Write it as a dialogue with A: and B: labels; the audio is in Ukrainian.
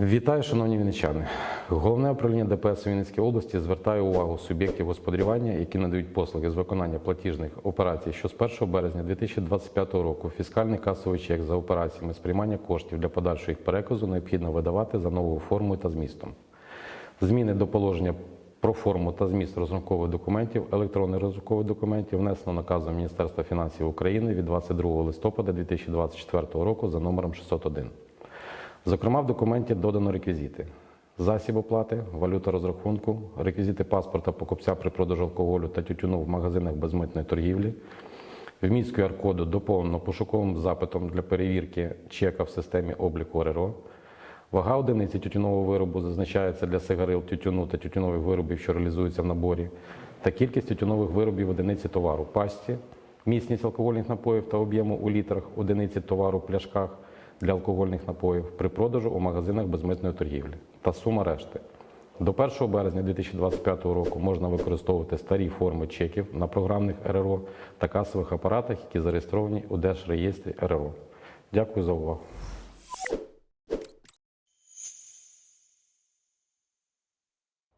A: Вітаю, шановні вінничани. Головне управління ДПС у Вінницькій області звертає увагу суб'єктів господарювання, які надають послуги з виконання платіжних операцій, що з 1 березня 2025 року фіскальний касовий чек за операціями сприймання коштів для подальшого їх переказу необхідно видавати за новою формою та змістом. Зміни до положення про форму та зміст розрахункових документів, електронних розрахункових документів внесено наказом Міністерства фінансів України від 22 листопада 2024 року за номером 601. Зокрема, в документі додано реквізити: засіб оплати, валюта розрахунку, реквізити паспорта покупця при продажу алкоголю та тютюну в магазинах безмитної торгівлі. Вміст QR-коду доповнено пошуковим запитом для перевірки чека в системі обліку РРО. Вага одиниці тютюнового виробу зазначається для сигарил, тютюну та тютюнових виробів, що реалізуються в наборі, та кількість тютюнових виробів одиниці товару пачці, міцність алкогольних напоїв та об'єму у літрах, одиниці товару в пляшках для алкогольних напоїв при продажу у магазинах безмитної торгівлі та сума решти. До 1 березня 2025 року можна використовувати старі форми чеків на програмних РРО та касових апаратах, які зареєстровані у Держреєстрі РРО. Дякую за увагу.